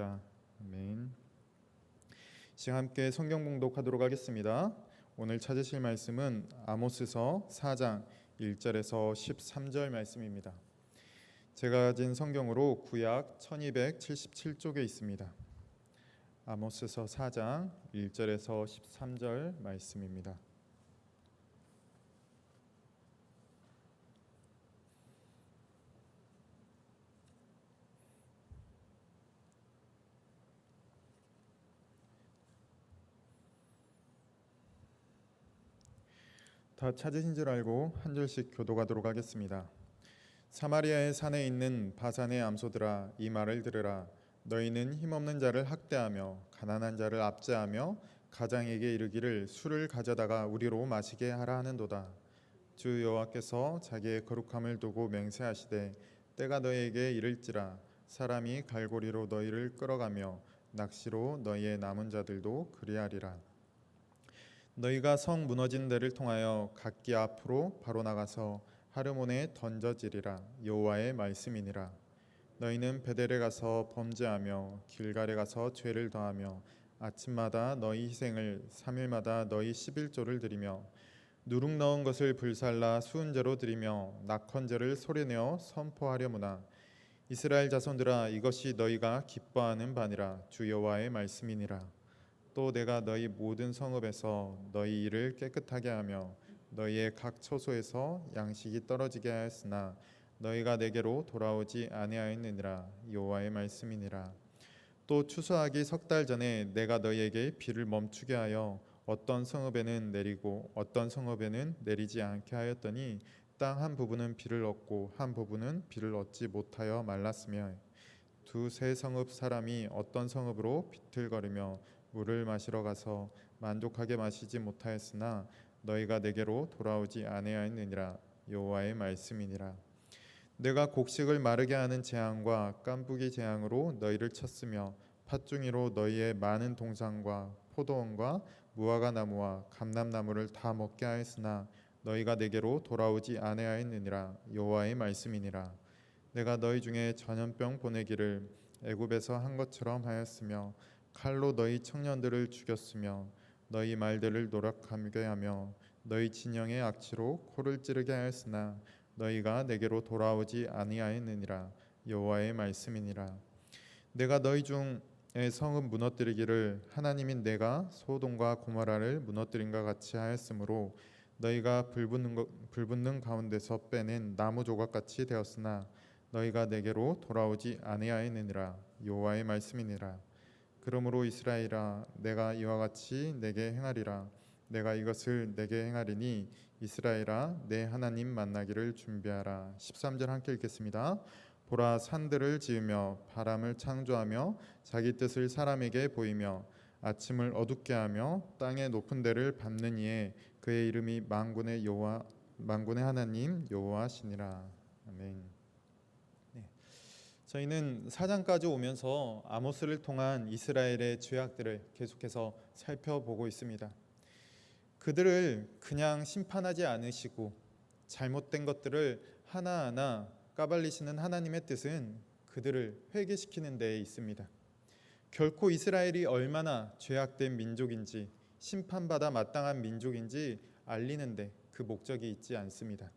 아멘. 시간 함께 성경 봉독하도록 하겠습니다. 오늘 찾으실 말씀은 아모스서 4장 1절에서 13절 말씀입니다. 제가 가진 성경으로 구약 1277쪽에 있습니다. 아모스서 4장 1절에서 13절 말씀입니다. 다 찾으신 줄 알고 한 절씩 교도하도록 하겠습니다. 사마리아의 산에 있는 바산의 암소들아 이 말을 들으라. 너희는 힘없는 자를 학대하며 가난한 자를 압제하며 가장에게 이르기를 술을 가져다가 우리로 마시게 하라 하는도다. 주 여호와께서 자기의 거룩함을 두고 맹세하시되 때가 너희에게 이를지라. 사람이 갈고리로 너희를 끌어가며 낚시로 너희의 남은 자들도 그리하리라 너희가 성 무너진 데를 통하여 각기 앞으로 바로 나가서 하르몬에 던져지리라. 여호와의 말씀이니라. 너희는 베델에 가서 범죄하며 길갈에 가서 죄를 더하며 아침마다 너희 희생을 삼일마다 너희 십일조를 드리며 누룩 넣은 것을 불살라 수은제로 드리며 낙헌제를 소리내어 선포하려무나. 이스라엘 자손들아 이것이 너희가 기뻐하는 바니라. 주 여호와의 말씀이니라 또 내가 너희 모든 성읍에서 너희 일을 깨끗하게 하며 너희의 각 처소에서 양식이 떨어지게 하였으나 너희가 내게로 돌아오지 아니하였느니라 여호와의 말씀이니라. 또 추수하기 석 달 전에 내가 너희에게 비를 멈추게 하여 어떤 성읍에는 내리고 어떤 성읍에는 내리지 않게 하였더니 땅 한 부분은 비를 얻고 한 부분은 비를 얻지 못하여 말랐으며 두 세 성읍 사람이 어떤 성읍으로 비틀거리며 물을 마시러 가서 만족하게 마시지 못하였으나 너희가 내게로 돌아오지 아니하였느니라 여호와의 말씀이니라. 내가 곡식을 마르게 하는 재앙과 깐부기 재앙으로 너희를 쳤으며 팥중이로 너희의 많은 동산과 포도원과 무화과 나무와 감람나무를 다 먹게 하였으나 너희가 내게로 돌아오지 아니하였느니라 여호와의 말씀이니라. 내가 너희 중에 전염병 보내기를 애굽에서 한 것처럼 하였으며 칼로 너희 청년들을 죽였으며 너희 말들을 노력하게 하며 너희 진영의 악취로 코를 찌르게 하였으나 너희가 내게로 돌아오지 아니하였느니라 여호와의 말씀이니라. 내가 너희 중에 성읍 무너뜨리기를 하나님인 내가 소돔과 고모라를 무너뜨린과 같이 하였으므로 너희가 불붙는, 거, 불붙는 가운데서 빼낸 나무 조각같이 되었으나 너희가 내게로 돌아오지 아니하였느니라 여호와의 말씀이니라 그러므로 이스라엘아 내가 이와 같이 내게 행하리라. 내가 이것을 내게 행하리니 이스라엘아 내 하나님 만나기를 준비하라. 13절 함께 읽겠습니다. 보라 산들을 지으며 바람을 창조하며 자기 뜻을 사람에게 보이며 아침을 어둡게 하며 땅의 높은 데를 밟는 이에 그의 이름이 만군의 여호와 만군의 하나님 여호와시니라. 아멘. 네. 저희는 사장까지 오면서 아모스를 통한 이스라엘의 죄악들을 계속해서 살펴보고 있습니다. 그들을 그냥 심판하지 않으시고 잘못된 것들을 하나하나 까발리시는 하나님의 뜻은 그들을 회개시키는 데에 있습니다. 결코 이스라엘이 얼마나 죄악된 민족인지 심판받아 마땅한 민족인지 알리는데 그 목적이 있지 않습니다.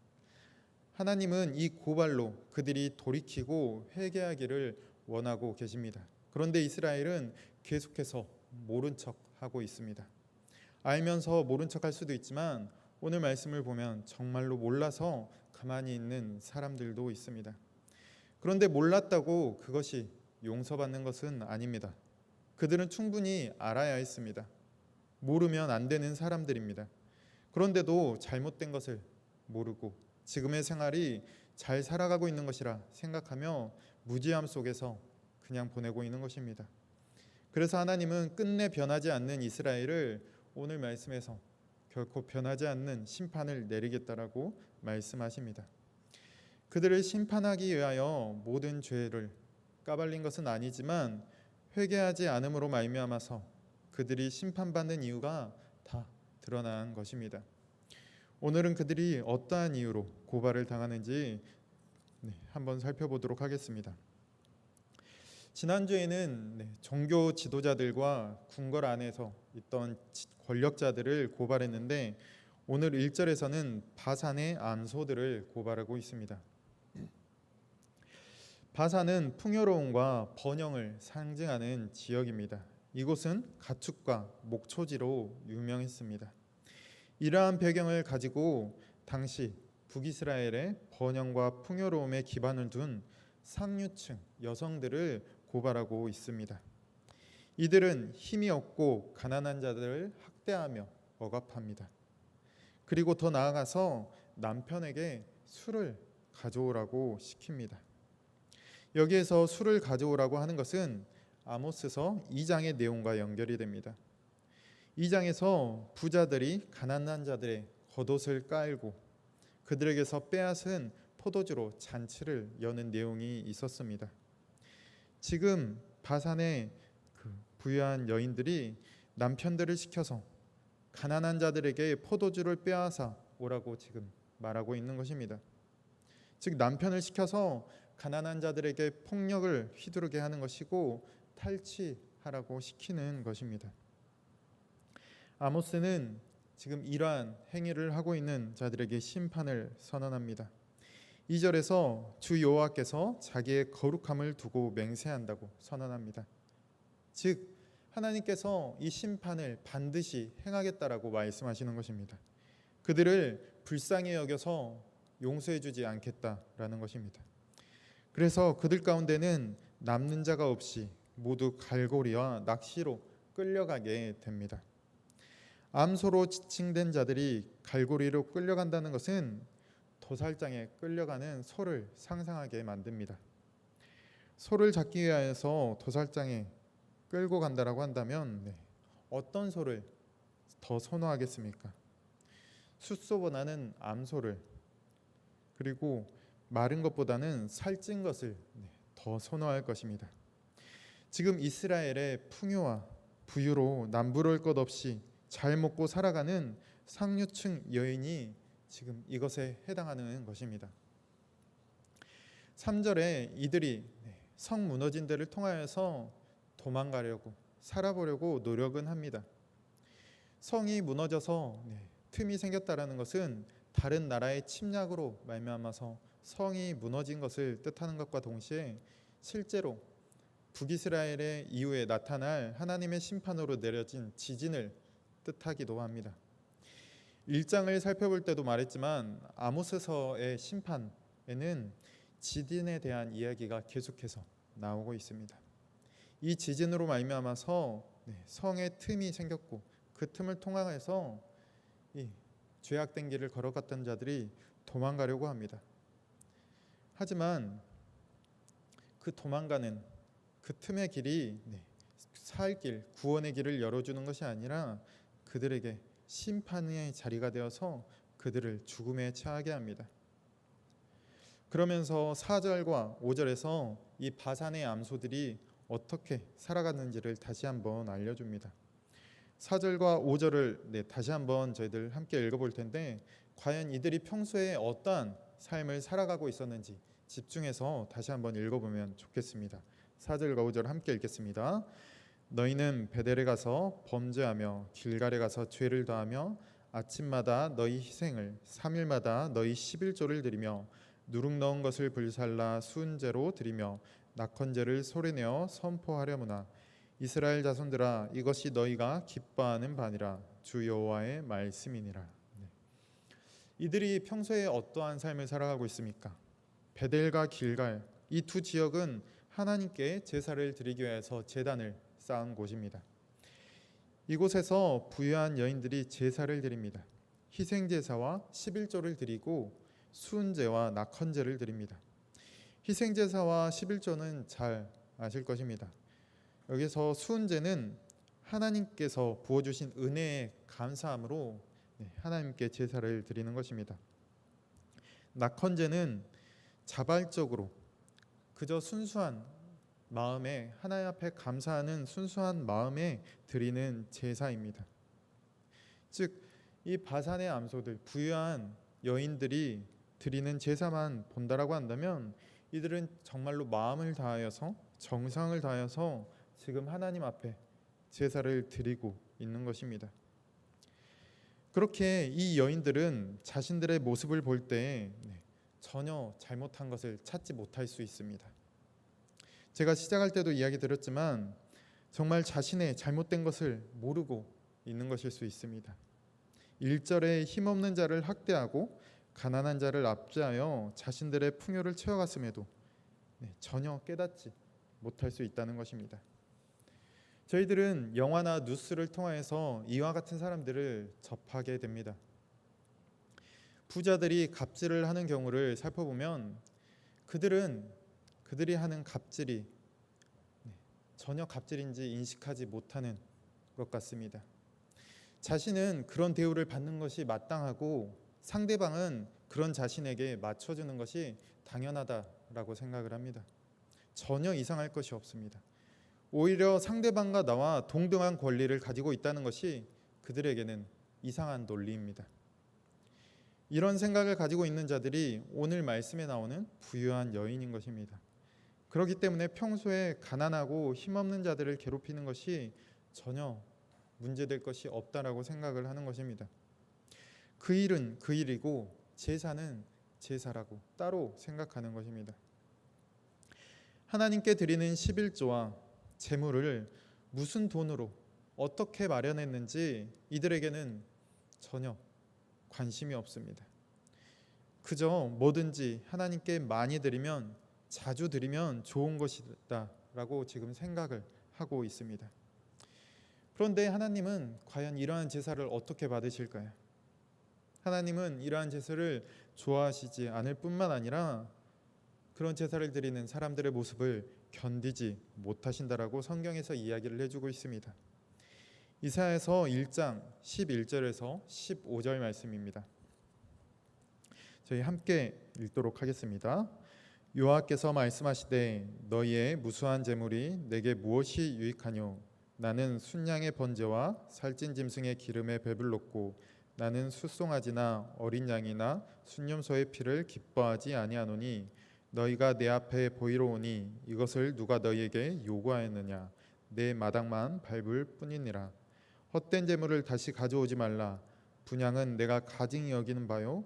하나님은 이 고발로 그들이 돌이키고 회개하기를 원하고 계십니다. 그런데 이스라엘은 계속해서 모른 척 하고 있습니다. 알면서 모른 척 할 수도 있지만 오늘 말씀을 보면 정말로 몰라서 가만히 있는 사람들도 있습니다. 그런데 몰랐다고 그것이 용서받는 것은 아닙니다. 그들은 충분히 알아야 했습니다. 모르면 안 되는 사람들입니다. 그런데도 잘못된 것을 모르고 지금의 생활이 잘 살아가고 있는 것이라 생각하며 무지함 속에서 그냥 보내고 있는 것입니다. 그래서 하나님은 끝내 변하지 않는 이스라엘을 오늘 말씀에서 결코 변하지 않는 심판을 내리겠다라고 말씀하십니다. 그들을 심판하기 위하여 모든 죄를 까발린 것은 아니지만 회개하지 않음으로 말미암아서 그들이 심판받는 이유가 다 드러난 것입니다. 오늘은 그들이 어떠한 이유로 고발을 당하는지 네, 한번 살펴보도록 하겠습니다. 지난주에는 네, 종교 지도자들과 궁궐 안에서 있던 지- 권력자들을 고발했는데 오늘 1절에서는 바산의 암소들을 고발하고 있습니다. 바산은 풍요로움과 번영을 상징하는 지역입니다. 이곳은 가축과 목초지로 유명했습니다. 이러한 배경을 가지고 당시 북이스라엘의 번영과 풍요로움에 기반을 둔 상류층 여성들을 고발하고 있습니다. 이들은 힘이 없고 가난한 자들을 학대하며 억압합니다. 그리고 더 나아가서 남편에게 술을 가져오라고 시킵니다. 여기에서 술을 가져오라고 하는 것은 아모스서 2장의 내용과 연결이 됩니다. 2장에서 부자들이 가난한 자들의 겉옷을 깔고 그들에게서 빼앗은 포도주로 잔치를 여는 내용이 있었습니다. 지금 바산의 그 부유한 여인들이 남편들을 시켜서 가난한 자들에게 포도주를 빼앗아 오라고 지금 말하고 있는 것입니다. 즉 남편을 시켜서 가난한 자들에게 폭력을 휘두르게 하는 것이고 탈취하라고 시키는 것입니다. 아모스는 지금 이러한 행위를 하고 있는 자들에게 심판을 선언합니다. 2절에서 주 여호와께서 자기의 거룩함을 두고 맹세한다고 선언합니다. 즉 하나님께서 이 심판을 반드시 행하겠다라고 말씀하시는 것입니다. 그들을 불쌍히 여겨서 용서해 주지 않겠다라는 것입니다. 그래서 그들 가운데는 남는 자가 없이 모두 갈고리와 낚시로 끌려가게 됩니다. 암소로 지칭된 자들이 갈고리로 끌려간다는 것은 도살장에 끌려가는 소를 상상하게 만듭니다. 소를 잡기 위해서 도살장에 끌고 간다라고 한다면 네, 어떤 소를 더 선호하겠습니까? 숫소보다는 암소를 그리고 마른 것보다는 살찐 것을 네, 더 선호할 것입니다. 지금 이스라엘의 풍요와 부유로 남부러울 것 없이 잘 먹고 살아가는 상류층 여인이 지금 이것에 해당하는 것입니다. 3절에 이들이 네, 성 무너진 데를 통하여서 도망가려고 살아보려고 노력은 합니다. 성이 무너져서 네, 틈이 생겼다라는 것은 다른 나라의 침략으로 말미암아서 성이 무너진 것을 뜻하는 것과 동시에 실제로 북이스라엘의 이후에 나타날 하나님의 심판으로 내려진 지진을 뜻하기도 합니다. 1장을 살펴볼 때도 말했지만 아모스서의 심판에는 지진에 대한 이야기가 계속해서 나오고 있습니다. 이 지진으로 말미암아서 네, 성에 틈이 생겼고 그 틈을 이 죄악된 길을 걸어갔던 자들이 도망가려고 합니다. 하지만 그 도망가는 그 틈의 길이 네, 살 길, 구원의 길을 열어주는 것이 아니라 그들에게 심판의 자리가 되어서 그들을 죽음에 처하게 합니다. 그러면서 4절과 5절에서 이 바산의 암소들이 어떻게 살아갔는지를 다시 한번 알려줍니다. 4절과 5절을 네, 다시 한번 저희들 함께 읽어볼 텐데 과연 이들이 평소에 어떠한 삶을 살아가고 있었는지 집중해서 다시 한번 읽어보면 좋겠습니다. 4절과 5절 함께 읽겠습니다. 너희는 베델에 가서 범죄하며 길갈에 가서 죄를 더하며 아침마다 너희 희생을 3일마다 너희 11조를 드리며 누룩 넣은 것을 불살라 수은제로 드리며 낙헌제를 소리내어 선포하려무나 이스라엘 자손들아 이것이 너희가 기뻐하는 바니라 주 여호와의 말씀이니라. 네. 이들이 평소에 어떠한 삶을 살아가고 있습니까? 베델과 길갈 이 두 지역은 하나님께 제사를 드리기 위해서 제단을 쌓은 곳입니다. 이곳에서 부유한 여인들이 제사를 드립니다. 희생 제사와 11조를 드리고 수은제와 낙헌제를 드립니다. 희생 제사와 11조는 잘 아실 것입니다. 여기서 수은제는 하나님께서 부어 주신 은혜에 감사함으로 네, 하나님께 제사를 드리는 것입니다. 낙헌제는 자발적으로 그저 순수한 마음에 하나님 앞에 감사하는 순수한 마음에 드리는 제사입니다. 즉 이 바산의 암소들 부유한 여인들이 드리는 제사만 본다라고 한다면 이들은 정말로 마음을 다하여서 정성을 다해서 지금 하나님 앞에 제사를 드리고 있는 것입니다. 그렇게 이 여인들은 자신들의 모습을 볼 때 전혀 잘못한 것을 찾지 못할 수 있습니다. 제가 시작할 때도 이야기 드렸지만 정말 자신의 잘못된 것을 모르고 있는 것일 수 있습니다. 1절에 힘없는 자를 학대하고 가난한 자를 압제하여 자신들의 풍요를 채워갔음에도 네, 전혀 깨닫지 못할 수 있다는 것입니다. 저희들은 영화나 뉴스를 통하여서 이와 같은 사람들을 접하게 됩니다. 부자들이 갑질을 하는 경우를 살펴보면 그들은 그들이 하는 갑질이 네, 전혀 갑질인지 인식하지 못하는 것 같습니다. 자신은 그런 대우를 받는 것이 마땅하고 상대방은 그런 자신에게 맞춰주는 것이 당연하다라고 생각을 합니다. 전혀 이상할 것이 없습니다. 오히려 상대방과 나와 동등한 권리를 가지고 있다는 것이 그들에게는 이상한 논리입니다. 이런 생각을 가지고 있는 자들이 오늘 말씀에 나오는 부유한 여인인 것입니다. 그렇기 때문에 평소에 가난하고 힘없는 자들을 괴롭히는 것이 전혀 문제될 것이 없다라고 생각을 하는 것입니다. 그 일은 그 일이고 제사는 제사라고 따로 생각하는 것입니다. 하나님께 드리는 11조와 재물을 무슨 돈으로 어떻게 마련했는지 이들에게는 전혀 관심이 없습니다. 그저 뭐든지 하나님께 많이 드리면 자주 드리면 좋은 것이다라고 지금 생각을 하고 있습니다. 그런데 하나님은 과연 이러한 제사를 어떻게 받으실까요? 하나님은 이러한 제사를 좋아하시지 않을 뿐만 아니라 그런 제사를 드리는 사람들의 모습을 견디지 못하신다라고 성경에서 이야기를 해주고 있습니다. 이사야서 1장 11절에서 15절 말씀입니다. 저희 함께 읽도록 하겠습니다. 여호와께서 말씀하시되 너희의 무수한 재물이 내게 무엇이 유익하뇨? 나는 순양의 번제와 살찐 짐승의 기름에 배불렀고 나는 숫송아지나 어린 양이나 순념소의 피를 기뻐하지 아니하노니 너희가 내 앞에 보이러 오니 이것을 누가 너희에게 요구하였느냐? 내 마당만 밟을 뿐이니라. 헛된 재물을 다시 가져오지 말라. 분양은 내가 가증히 여기는 바요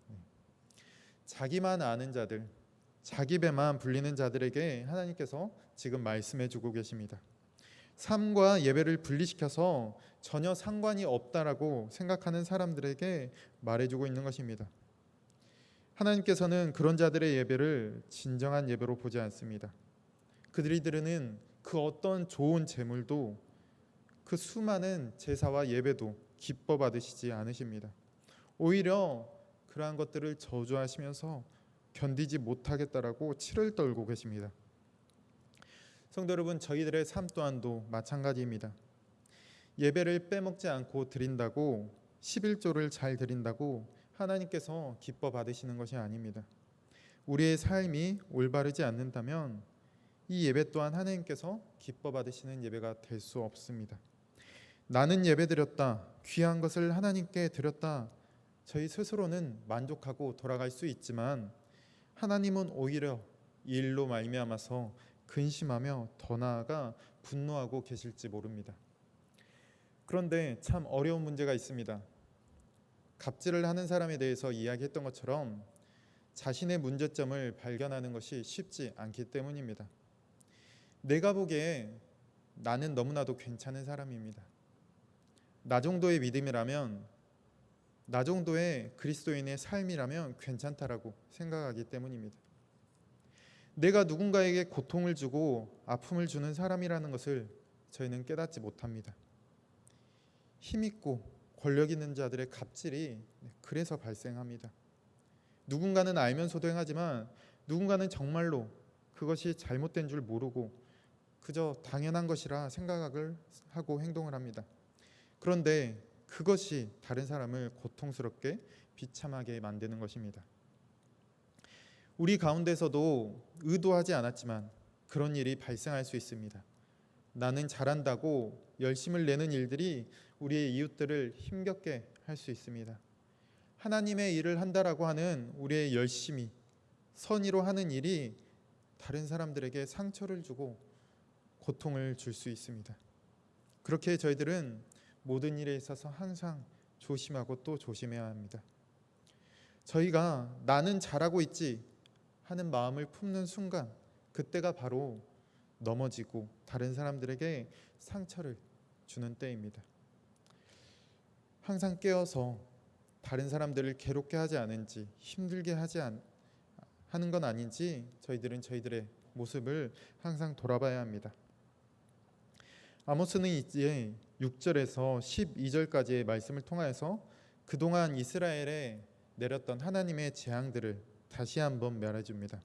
자기만 아는 자들, 자기 배만 불리는 자들에게 하나님께서 지금 말씀해 주고 계십니다. 삶과 예배를 분리시켜서 전혀 상관이 없다라고 생각하는 사람들에게 말해주고 있는 것입니다. 하나님께서는 그런 자들의 예배를 진정한 예배로 보지 않습니다. 그들이 드리는 그 어떤 좋은 제물도 그 수많은 제사와 예배도 기뻐 받으시지 않으십니다. 오히려 그러한 것들을 저주하시면서 견디지 못하겠다라고 치를 떨고 계십니다. 성도 여러분, 저희들의 삶 또한도 마찬가지입니다. 예배를 빼먹지 않고 드린다고 11조를 잘 드린다고 하나님께서 기뻐 받으시는 것이 아닙니다. 우리의 삶이 올바르지 않는다면 이 예배 또한 하나님께서 기뻐 받으시는 예배가 될 수 없습니다. 나는 예배 드렸다. 귀한 것을 하나님께 드렸다. 저희 스스로는 만족하고 돌아갈 수 있지만 하나님은 오히려 일로 말미암아서 근심하며 더 나아가 분노하고 계실지 모릅니다. 그런데 참 어려운 문제가 있습니다. 갑질을 하는 사람에 대해서 이야기했던 것처럼 자신의 문제점을 발견하는 것이 쉽지 않기 때문입니다. 내가 보기에 나는 너무나도 괜찮은 사람입니다. 나 정도의 믿음이라면 나 정도의 그리스도인의 삶이라면 괜찮다라고 생각하기 때문입니다. 내가 누군가에게 고통을 주고 아픔을 주는 사람이라는 것을 저희는 깨닫지 못합니다. 힘 있고 권력 있는 자들의 갑질이 그래서 발생합니다. 누군가는 알면서도 행하지만 누군가는 정말로 그것이 잘못된 줄 모르고 그저 당연한 것이라 생각을 하고 행동을 합니다. 그런데 그것이 다른 사람을 고통스럽게 비참하게 만드는 것입니다. 우리 가운데서도 의도하지 않았지만 그런 일이 발생할 수 있습니다. 나는 잘한다고 열심을 내는 일들이 우리의 이웃들을 힘겹게 할 수 있습니다. 하나님의 일을 한다라고 하는 우리의 열심이 선의로 하는 일이 다른 사람들에게 상처를 주고 고통을 줄 수 있습니다. 그렇게 저희들은 모든 일에 있어서 항상 조심하고 또 조심해야 합니다. 저희가 나는 잘하고 있지 하는 마음을 품는 순간 그때가 바로 넘어지고 다른 사람들에게 상처를 주는 때입니다. 항상 깨어서 다른 사람들을 괴롭게 하지 않은지 힘들게 하지 않, 하는 건 아닌지 저희들은 저희들의 모습을 항상 돌아봐야 합니다. 아모스는 이제 6절에서 12절까지의 말씀을 통하여서 그동안 이스라엘에 내렸던 하나님의 재앙들을 다시 한번 멸해 줍니다.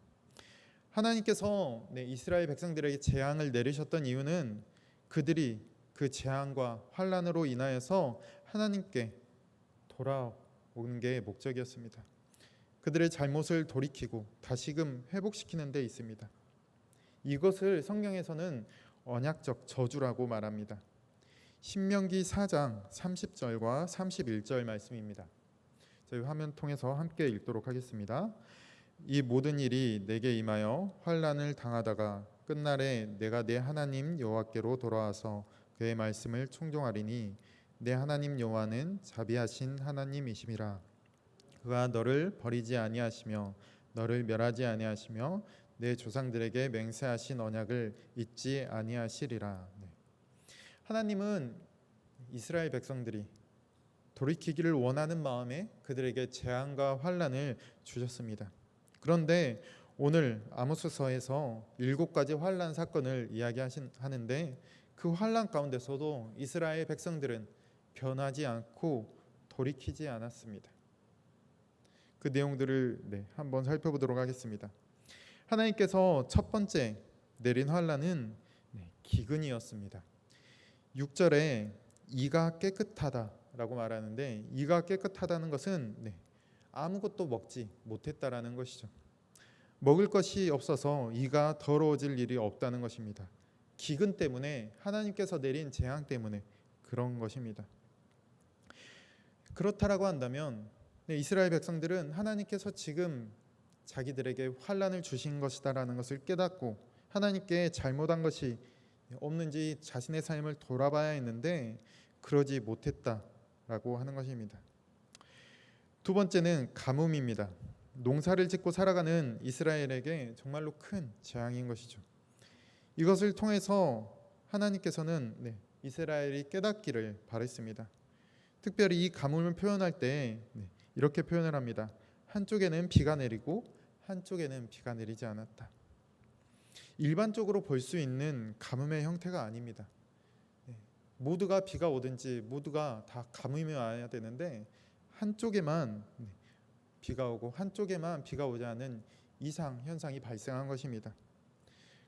하나님께서 네, 이스라엘 백성들에게 재앙을 내리셨던 이유는 그들이 그 재앙과 환란으로 인하여서 하나님께 돌아오는 게 목적이었습니다. 그들의 잘못을 돌이키고 다시금 회복시키는 데 있습니다. 이것을 성경에서는 언약적 저주라고 말합니다. 신명기 4장 30절과 31절 말씀입니다. 저희 화면 통해서 함께 읽도록 하겠습니다. 이 모든 일이 내게 임하여 환란을 당하다가 끝날에 내가 내 하나님 여호와께로 돌아와서 그의 말씀을 충종하리니 내 하나님 여호와는 자비하신 하나님이심이라 그가 너를 버리지 아니하시며 너를 멸하지 아니하시며 내 조상들에게 맹세하신 언약을 잊지 아니하시리라. 네. 하나님은 이스라엘 백성들이 돌이키기를 원하는 마음에 그들에게 재앙과 환란을 주셨습니다. 그런데 오늘 아모스서에서 일곱 가지 환란 사건을 이야기하는데 그 환란 가운데서도 이스라엘 백성들은 변하지 않고 돌이키지 않았습니다. 그 내용들을 네, 한번 살펴보도록 하겠습니다. 하나님께서 첫 번째 내린 환란은 네, 기근이었습니다. 6절에 이가 깨끗하다라고 말하는데 이가 깨끗하다는 것은 네, 아무것도 먹지 못했다라는 것이죠. 먹을 것이 없어서 이가 더러워질 일이 없다는 것입니다. 기근 때문에 하나님께서 내린 재앙 때문에 그런 것입니다. 그렇다라고 한다면 네, 이스라엘 백성들은 하나님께서 지금 자기들에게 환란을 주신 것이다라는 것을 깨닫고 하나님께 잘못한 것이 없는지 자신의 삶을 돌아봐야 했는데 그러지 못했다라고 하는 것입니다. 두 번째는 가뭄입니다. 농사를 짓고 살아가는 이스라엘에게 정말로 큰 재앙인 것이죠. 이것을 통해서 하나님께서는 네, 이스라엘이 깨닫기를 바랬습니다. 특별히 이 가뭄을 표현할 때 네, 이렇게 표현을 합니다. 한쪽에는 비가 내리고 한쪽에는 비가 내리지 않았다. 일반적으로 볼 수 있는 가뭄의 형태가 아닙니다. 네, 모두가 비가 오든지 모두가 다 가뭄이 와야 되는데 한쪽에만 네, 비가 오고 한쪽에만 비가 오지 않은 이상 현상이 발생한 것입니다.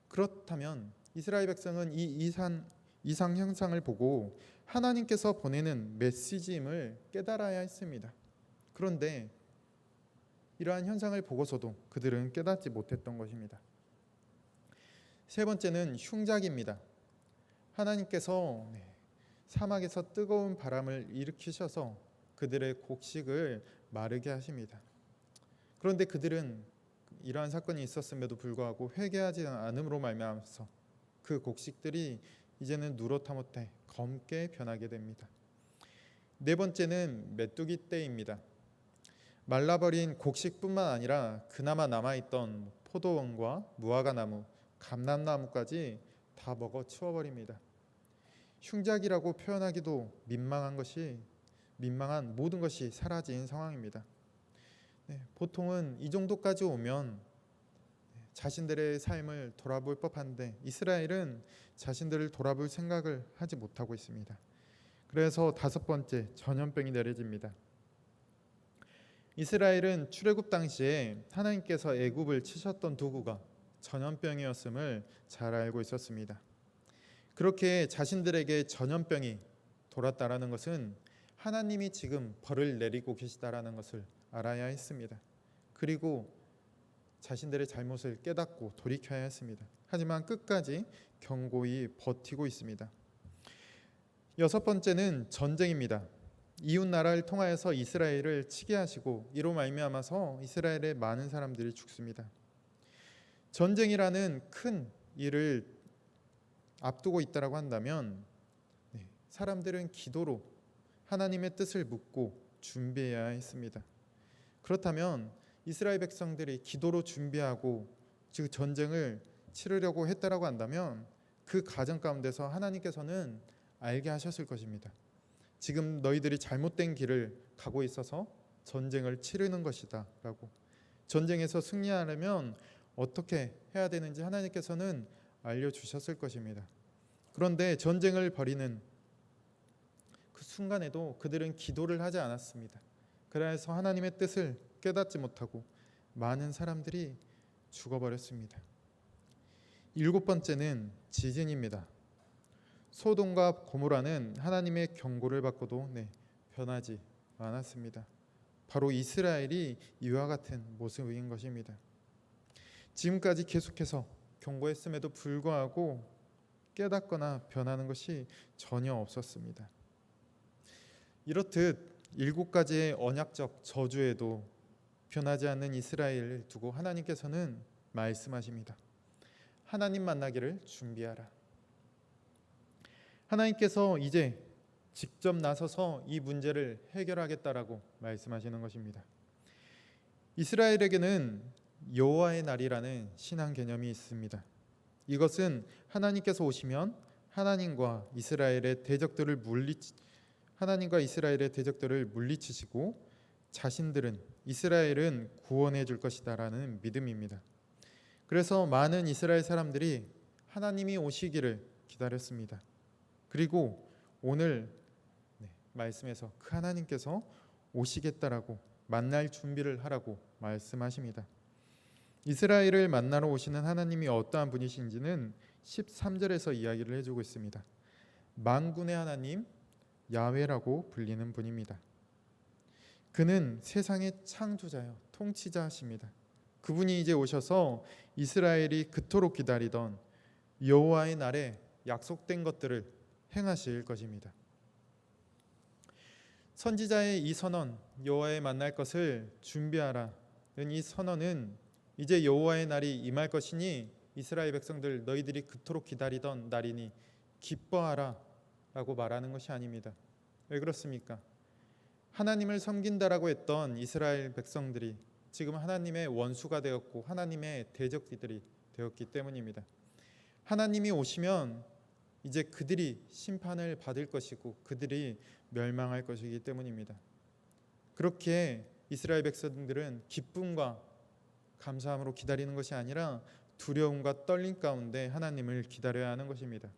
그렇다면 이스라엘 백성은 이 이상 이상 현상을 보고 하나님께서 보내는 메시지임을 깨달아야 했습니다. 그런데 이러한 현상을 보고서도 그들은 깨닫지 못했던 것입니다. 세 번째는 흉작입니다. 하나님께서 네, 사막에서 뜨거운 바람을 일으키셔서 그들의 곡식을 마르게 하십니다. 그런데 그들은 이러한 사건이 있었음에도 불구하고 회개하지 않음으로 말미암아서 그 곡식들이 이제는 누렇다 못해 검게 변하게 됩니다. 네 번째는 메뚜기 때입니다. 말라버린 곡식뿐만 아니라 그나마 남아있던 포도원과 무화과 나무, 감람나무까지 다 먹어 치워버립니다. 흉작이라고 표현하기도 민망한 것이 민망한 모든 것이 사라진 상황입니다. 네, 보통은 이 정도까지 오면 자신들의 삶을 돌아볼 법한데 이스라엘은 자신들을 돌아볼 생각을 하지 못하고 있습니다. 그래서 다섯 번째 전염병이 내려집니다. 이스라엘은 출애굽 당시에 하나님께서 애굽을 치셨던 도구가 전염병이었음을 잘 알고 있었습니다. 그렇게 자신들에게 전염병이 돌았다라는 것은 하나님이 지금 벌을 내리고 계시다라는 것을 알아야 했습니다. 그리고 자신들의 잘못을 깨닫고 돌이켜야 했습니다. 하지만 끝까지 경고히 버티고 있습니다. 여섯 번째는 전쟁입니다. 이웃 나라를 통하여서 이스라엘을 치게 하시고 이로 말미암아서 이스라엘의 많은 사람들이 죽습니다. 전쟁이라는 큰 일을 앞두고 있다라고 한다면 네, 사람들은 기도로 하나님의 뜻을 묻고 준비해야 했습니다. 그렇다면 이스라엘 백성들이 기도로 준비하고 즉 전쟁을 치르려고 했다라고 한다면 그 가정 가운데서 하나님께서는 알게 하셨을 것입니다. 지금 너희들이 잘못된 길을 가고 있어서 전쟁을 치르는 것이다라고 전쟁에서 승리하려면 어떻게 해야 되는지 하나님께서는 알려 주셨을 것입니다. 그런데 전쟁을 벌이는 그 순간에도 그들은 기도를 하지 않았습니다. 그래서 하나님의 뜻을 깨닫지 못하고 많은 사람들이 죽어버렸습니다. 일곱 번째는 지진입니다. 소돔과 고모라는 하나님의 경고를 받고도 네, 변하지 않았습니다. 바로 이스라엘이 이와 같은 모습인 것입니다. 지금까지 계속해서 경고했음에도 불구하고 깨닫거나 변하는 것이 전혀 없었습니다. 이렇듯 일곱 가지의 언약적 저주에도 변하지 않는 이스라엘을 두고 하나님께서는 말씀하십니다. 하나님 만나기를 준비하라. 하나님께서 이제 직접 나서서 이 문제를 해결하겠다라고 말씀하시는 것입니다. 이스라엘에게는 여호와의 날이라는 신앙 개념이 있습니다. 이것은 하나님께서 오시면 하나님과 이스라엘의 대적들을 물리치 하나님과 이스라엘의 대적들을 물리치시고 자신들은 이스라엘은 구원해 줄 것이다라는 믿음입니다. 그래서 많은 이스라엘 사람들이 하나님이 오시기를 기다렸습니다. 그리고 오늘 네, 말씀에서 그 하나님께서 오시겠다라고 만날 준비를 하라고 말씀하십니다. 이스라엘을 만나러 오시는 하나님이 어떠한 분이신지는 13절에서 이야기를 해주고 있습니다. 만군의 하나님 야훼라고 불리는 분입니다. 그는 세상의 창조자요 통치자십니다. 그분이 이제 오셔서 이스라엘이 그토록 기다리던 여호와의 날에 약속된 것들을 행하실 것입니다. 선지자의 이 선언 여호와의 만날 것을 준비하라는 이 선언은 이제 여호와의 날이 임할 것이니 이스라엘 백성들 너희들이 그토록 기다리던 날이니 기뻐하라라고 말하는 것이 아닙니다. 왜 그렇습니까? 하나님을 섬긴다라고 했던 이스라엘 백성들이 지금 하나님의 원수가 되었고 하나님의 대적들이 되었기 때문입니다. 하나님이 오시면 이제 그들이 심판을 받을 것이고 그들이 멸망할 것이기 때문입니다. 그렇게 이스라엘 백성들은 기쁨과 감사함으로 기다리는 것이 아니라 두려움과 떨림 가운데 하나님을 기다려야 하는 것입니다.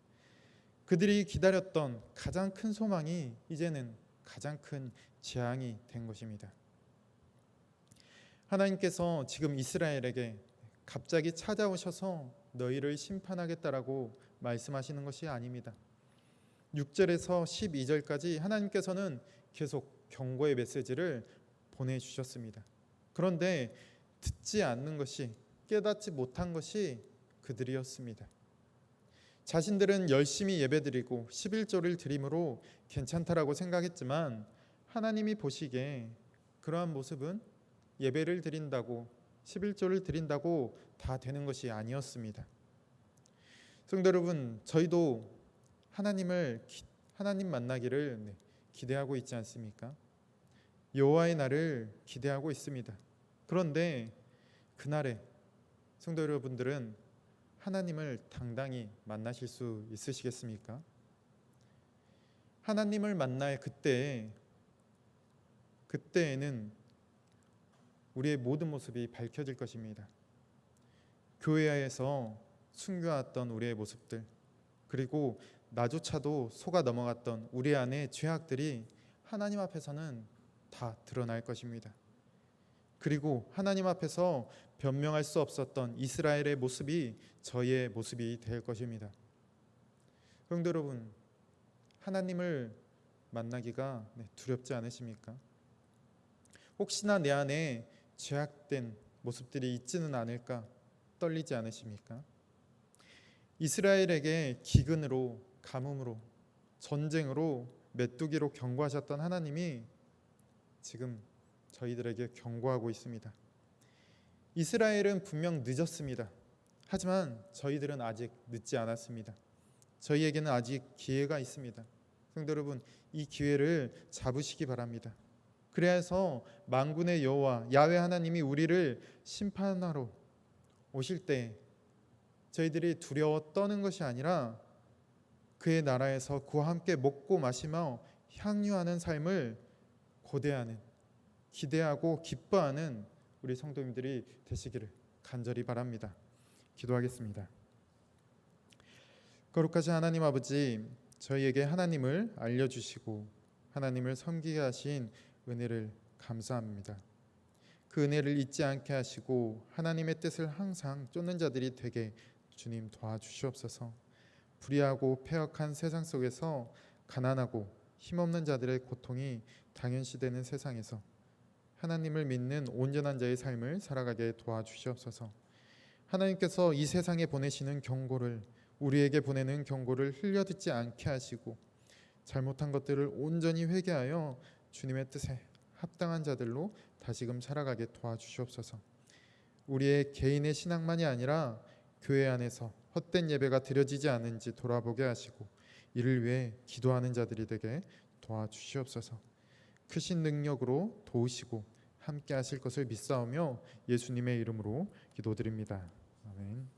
그들이 기다렸던 가장 큰 소망이 이제는 가장 큰 재앙이 된 것입니다. 하나님께서 지금 이스라엘에게 갑자기 찾아오셔서 너희를 심판하겠다라고 말씀하시는 것이 아닙니다. 6절에서 12절까지 하나님께서는 계속 경고의 메시지를 보내 주셨습니다. 그런데 듣지 않는 것이 깨닫지 못한 것이 그들이었습니다. 자신들은 열심히 예배드리고 11조를 드림으로 괜찮다라고 생각했지만 하나님이 보시기에 그러한 모습은 예배를 드린다고 11조를 드린다고 다 되는 것이 아니었습니다. 성도 여러분, 저희도 하나님을 하나님 만나기를 기대하고 있지 않습니까? 여호와의 날을 기대하고 있습니다. 그런데 그날에 성도 여러분들은 하나님을 당당히 만나실 수 있으시겠습니까? 하나님을 만날 그때 그때에는 우리의 모든 모습이 밝혀질 것입니다. 교회에서 숨겨왔던 우리의 모습들 그리고 나조차도 속아 넘어갔던 우리 안의 죄악들이 하나님 앞에서는 다 드러날 것입니다. 그리고 하나님 앞에서 변명할 수 없었던 이스라엘의 모습이 저희의 모습이 될 것입니다. 성도 여러분, 하나님을 만나기가 네, 두렵지 않으십니까? 혹시나 내 안에 죄악된 모습들이 있지는 않을까 떨리지 않으십니까? 이스라엘에게 기근으로 가뭄으로 전쟁으로 메뚜기로 경고하셨던 하나님이 지금 저희들에게 경고하고 있습니다. 이스라엘은 분명 늦었습니다. 하지만 저희들은 아직 늦지 않았습니다. 저희에게는 아직 기회가 있습니다. 성도 여러분, 이 기회를 잡으시기 바랍니다. 그래서 만군의 여호와 야훼 하나님이 우리를 심판하러 오실 때 저희들이 두려워 떠는 것이 아니라 그의 나라에서 그와 함께 먹고 마시며 향유하는 삶을 고대하는 기대하고 기뻐하는 우리 성도님들이 되시기를 간절히 바랍니다. 기도하겠습니다. 거룩하신 하나님 아버지 저희에게 하나님을 알려 주시고 하나님을 섬기게 하신 은혜를 감사합니다. 그 은혜를 잊지 않게 하시고 하나님의 뜻을 항상 쫓는 자들이 되게 주님 도와주시옵소서. 불의하고 폐역한 세상 속에서 가난하고 힘없는 자들의 고통이 당연시되는 세상에서 하나님을 믿는 온전한 자의 삶을 살아가게 도와주시옵소서. 하나님께서 이 세상에 보내시는 경고를 우리에게 보내는 경고를 흘려 듣지 않게 하시고 잘못한 것들을 온전히 회개하여 주님의 뜻에 합당한 자들로 다시금 살아가게 도와주시옵소서. 우리의 개인의 신앙만이 아니라 교회 안에서 헛된 예배가 드려지지 않는지 돌아보게 하시고 이를 위해 기도하는 자들이 되게 도와주시옵소서. 크신 능력으로 도우시고 함께 하실 것을 믿사오며 예수님의 이름으로 기도드립니다. 아멘.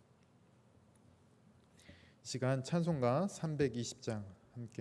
이 시간 찬송가 320장 함께